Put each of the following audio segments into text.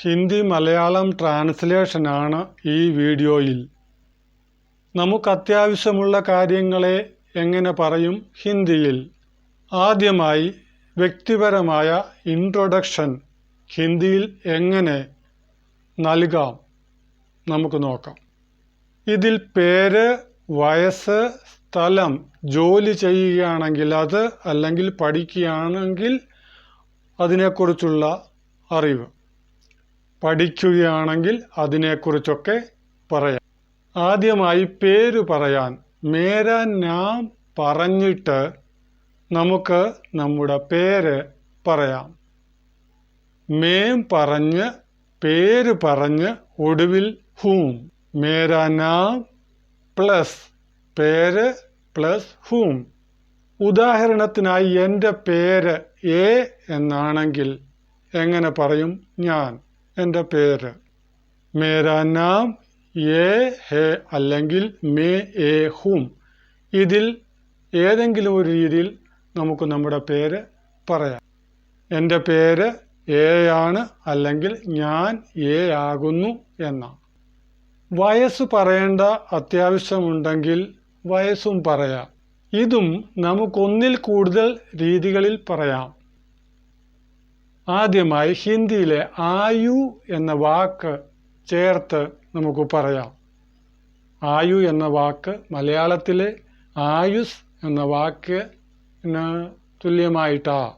ഹിന്ദി മലയാളം ട്രാൻസ്ലേഷനാണ് ഈ വീഡിയോയിൽ. നമുക്ക് അത്യാവശ്യമുള്ള കാര്യങ്ങളെ എങ്ങനെ പറയും ഹിന്ദിയിൽ? ആദ്യമായി വ്യക്തിപരമായ ഇൻട്രൊഡക്ഷൻ ഹിന്ദിയിൽ എങ്ങനെ നൽകാം നമുക്ക് നോക്കാം. ഇതിൽ പേര് വയസ്സ് സ്ഥലം ജോലി ചെയ്യുകയാണെങ്കിൽ അത് അല്ലെങ്കിൽ പഠിക്കുകയാണെങ്കിൽ അതിനെക്കുറിച്ചുള്ള അറിവ്. പഠിക്കുകയാണെങ്കിൽ അതിനെക്കുറിച്ചൊക്കെ പറയാം. ആദ്യമായി പേര് പറയാൻ. മേര നാം പറഞ്ഞിട്ട് നമുക്ക് നമ്മുടെ പേര് പറയാം. മേം പറഞ്ഞ് പേര് പറഞ്ഞ് ഒടുവിൽ ഹൂം. മേരാ നാം പ്ലസ് പേര് പ്ലസ് ഹൂം. ഉദാഹരണത്തിനായി എന്റെ പേര് എ എന്നാണെങ്കിൽ എങ്ങനെ പറയും ഞാൻ? എന്റെ പേര്. മേരാ നാം എ ഹെ അല്ലെങ്കിൽ മേ എ ഹും. ഇതിൽ ഏതെങ്കിലും ഒരു രീതിയിൽ നമുക്ക് നമ്മുടെ പേര് പറയാം. എന്റെ പേര് എ ആണ് അല്ലെങ്കിൽ ഞാൻ എ ആകുന്നു എന്നാണ്. വയസ്സ് പറയേണ്ട അത്യാവശ്യമുണ്ടെങ്കിൽ വയസ്സും പറയാം. ഇതും നമുക്കൊന്നിൽ കൂടുതൽ രീതികളിൽ പറയാം. ആദ്യമായി ഹിന്ദിയിലെ ആയു എന്ന വാക്ക് ചേർത്ത് നമുക്ക് പറയാം. ആയു എന്ന വാക്ക് മലയാളത്തിലെ ആയുസ് എന്ന വാക്കിന് തുല്യമായിട്ടാ.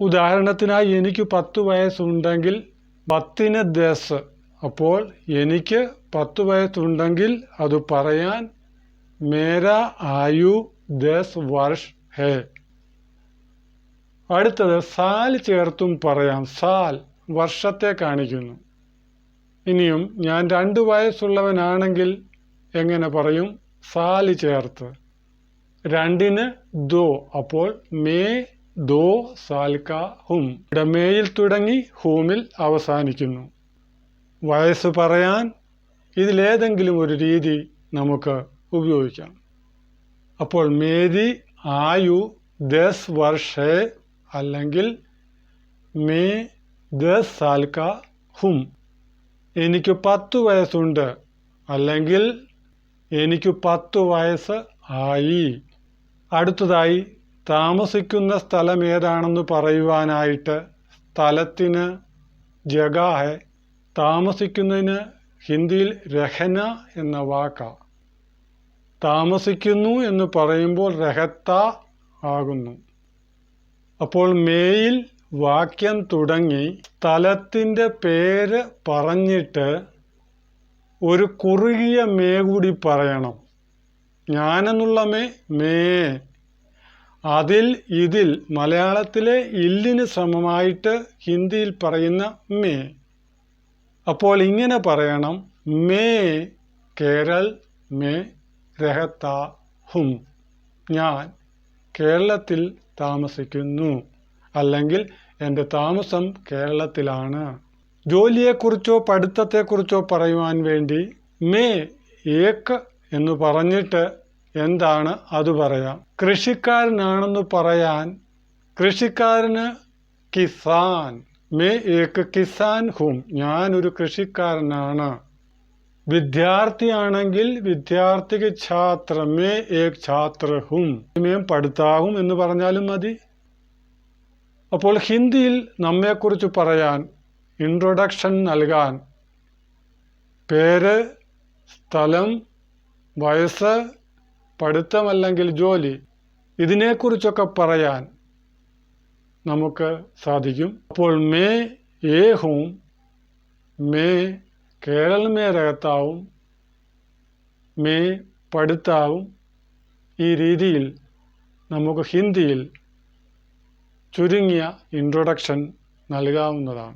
ഉദാഹരണത്തിനായി എനിക്ക് പത്ത് വയസ്സുണ്ടെങ്കിൽ പത്തിന് ദസ്. അപ്പോൾ എനിക്ക് പത്ത് വയസ്സുണ്ടെങ്കിൽ അത് പറയാൻ മേര ആയു ദസ് വർഷ് ഹേ. അടുത്തത് സാൽ ചേർത്തും പറയാം. സാൽ വർഷത്തെ കാണിക്കുന്നു. ഇനിയും ഞാൻ രണ്ട് വയസ്സുള്ളവനാണെങ്കിൽ എങ്ങനെ പറയും? സാൽ ചേർത്ത്. രണ്ടിന് ദോ അപ്പോൾ മേ ദോ സാൽക്ക ഹും. ഇവിടെ മേയിൽ തുടങ്ങി ഹൂമിൽ അവസാനിക്കുന്നു. വയസ്സ് പറയാൻ ഇതിലേതെങ്കിലും ഒരു രീതി നമുക്ക് ഉപയോഗിക്കാം. അപ്പോൾ മേരി ആയു ദസ് വർഷേ അല്ലെങ്കിൽ മേ ദസ് സാൽക്ക ഹും. എനിക്ക് പത്തു വയസ്സുണ്ട് അല്ലെങ്കിൽ എനിക്ക് പത്തു വയസ്സ് ആയി. അടുത്തതായി താമസിക്കുന്ന സ്ഥലം ഏതാണെന്ന് പറയുവാനായിട്ട് സ്ഥലത്തിന് ജഗാഹെ താമസിക്കുന്നതിന് ഹിന്ദിയിൽ രഹന എന്ന വാക്കാണ് താമസിക്കുന്നു എന്ന് പറയുമ്പോൾ രഹത്ത ആകുന്നു. അപ്പോൾ മേയിൽ വാക്യം തുടങ്ങി സ്ഥലത്തിന്റെ പേര് പറഞ്ഞിട്ട് ഒരു കുറുകിയ മേ കൂടി പറയണം. ഞാനെന്നുള്ള മേ മേ. അതിൽ ഇതിൽ മലയാളത്തിലെ ഇല്ലിന് സമമായിട്ട് ഹിന്ദിയിൽ പറയുന്ന മേ. അപ്പോൾ ഇങ്ങനെ പറയണം. മേ കേരൾ മേ രഹത്ത ഹും. ഞാൻ. കേരളത്തിൽ താമസിക്കുന്നു. അല്ലെങ്കിൽ എന്റെ താമസം കേരളത്തിലാണ്. ജോലിയെക്കുറിച്ചോ പഠിത്തത്തെക്കുറിച്ചോ പറയുവാൻ വേണ്ടി മേ ഏക്ക് എന്ന് പറഞ്ഞിട്ട് എന്താണ് അത് പറയാം. കൃഷിക്കാരനാണെന്ന് പറയാൻ കൃഷിക്കാരന് കിസാൻ. മേ ഏക്ക് കിസാൻ ഹും. ഞാനൊരു കൃഷിക്കാരനാണ്. വിദ്യാർത്ഥിയാണെങ്കിൽ വിദ്യാർത്ഥിക്ക് ഛാത്രമേ ഏക് ഛാത്ര ഹും മേം പഠിത്താവും എന്ന് പറഞ്ഞാലും മതി. അപ്പോൾ ഹിന്ദിയിൽ നമ്മെക്കുറിച്ച് പറയാൻ ഇൻട്രൊഡക്ഷൻ നൽകാൻ പേര് സ്ഥലം വയസ്സ് പഠിത്തമല്ലെങ്കിൽ ജോലി ഇതിനെക്കുറിച്ചൊക്കെ പറയാൻ നമുക്ക് സാധിക്കും. അപ്പോൾ മേ ഏ ഹൂം കേരൾ മേ രഹത്താവും മേ പഠിത്താവും ഈ രീതിയിൽ നമുക്ക് ഹിന്ദിയിൽ ചുരുങ്ങിയ ഇൻട്രൊഡക്ഷൻ നൽകാവുന്നതാണ്.